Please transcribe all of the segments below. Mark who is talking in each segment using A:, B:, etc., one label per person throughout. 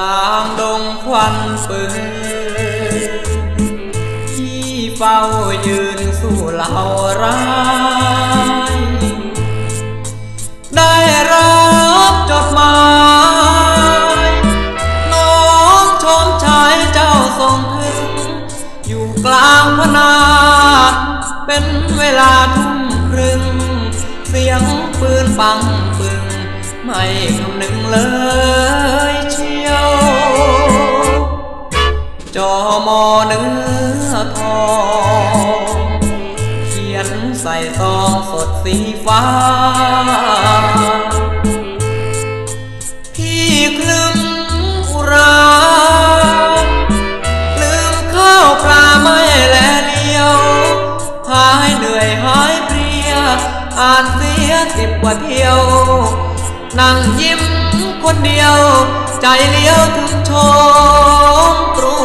A: ลางดงควันเปืนที่เฝ้ายืนสู้เหล่าร้าย ได้รับจดหมายน้องชมชายเจ้าส่งถึงอยู่กลางพนาเป็นเวลาทุ่มครึ่ง เสียงปืนปังปึง ไม่คำนึงเลย ยวจอมอเนื้อทองเขียนใส่ซองสดสีฟ้า พี่คลึงอุราลืมข้าวปลาไม่แลเลียว หายเหนื่อยหายเพลีย อ่านเสียสิบกว่าเที่ยว นั่งยิ้มคนเดียว ใจเลี้ยวถึงชมตรู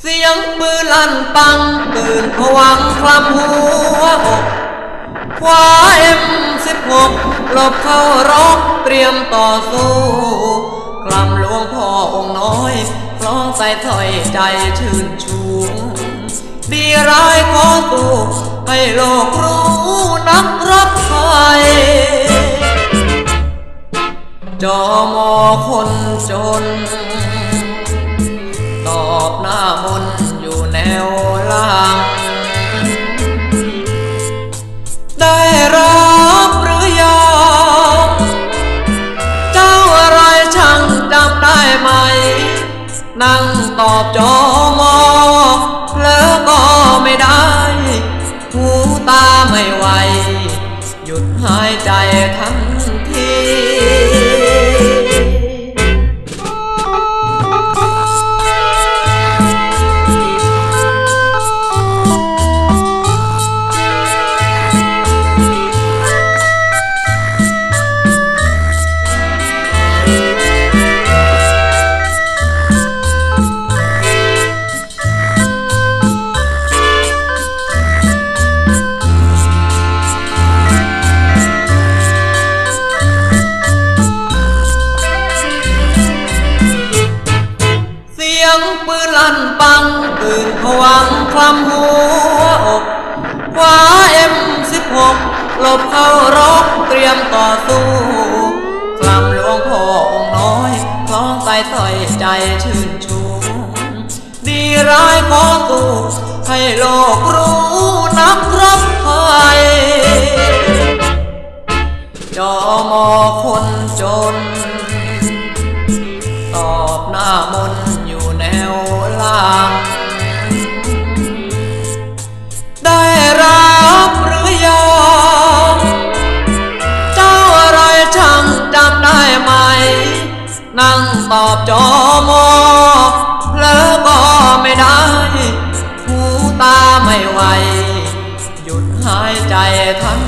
A: เสียงปืนลั่นปังตื่นผวังคลำหัวอกคว้าเอ็มสิบหกหลบเข้ารบเตรียมต่อสู้กลำหลวงพ่อองค์น้อยคล้องใส่ถอยใจชื่นชูดีร้ายขอสู้ให้โลกรู้ จอมอคนจน ตอบหน้ามนอยู่แนวล่าง ได้รับหรือยังเจ้าอะไรช่างจำได้ไหม นั่งตอบจอมอเพลอก็ไม่ได้ หูตาไม่ไหว หยุดหายใจทันที วังคลำหัวอกคว้าเอ็มสิบหกหลบเข้ารบเตรียมต่อสู้กลำหลวงพ่อองค์น้อยคล้องใส่อยใจชื่นชูดีร้ายขอสู้ให้โลกรู้นักรับไทยจอมอคนจน นั่งตอบจอมอแล้วก็ไม่ได้ หูตาไม่ไหว หยุดหายใจทัน